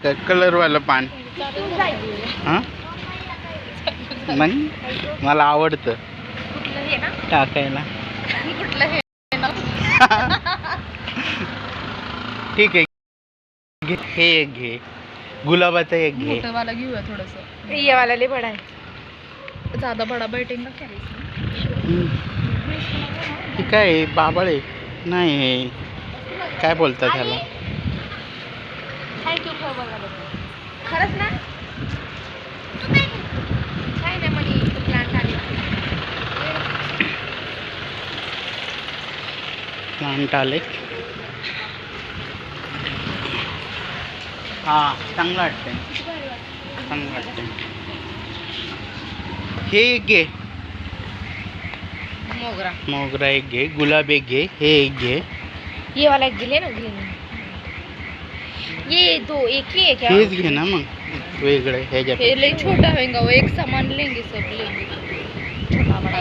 कलरवालं पान. हां? मग मला आवडतं. कुठलं हे ना टाकायला. कुठलं हे ना ठीक आहे. घे. हे एक घे. गुलाबाचं एक घे. मोठं वाला घेऊया थोडस. ये वाला ले बड़ा है ज्यादा बडा बैठेंगे. हे काय आहे? बाबळ? आहे नाही हे काय बोलतात ह्याला? थँक्यू ठेव बघा खरंच ना? काय नाही म्हणे प्लांट आले प्लांट आले हाँ चांगलं वाटतंय चांगलं वाटतंय हे। एक घे। मोगरा। मोगरा एक घे गुलाब एक घे हे एक घे। ये वाला एक गिले ना ग्रीन ये दो एक ही है क्या? हेच घे ना मग वेगळे ह्याच्यात ये ले छोटा होएगा वो एक सामान लेंगे सब लेंगे। छोटा बड़ा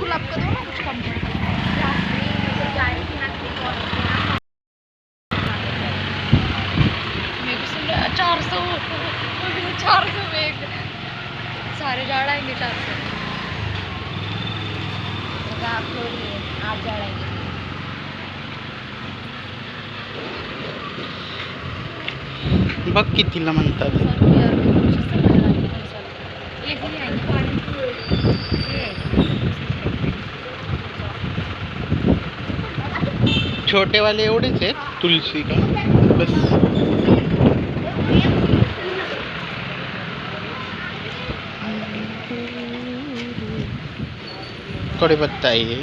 गुलाब का दो ना कुछ कम चार सौ चार सौ में एक। सारे झाड़ आएँगे चार सौ। आज जाएँगे बघ कितीला म्हणतात ये भी आएँगे छोटेवाले एवढेच आहेत तुलसी का? बस. कढीपत्ता आहे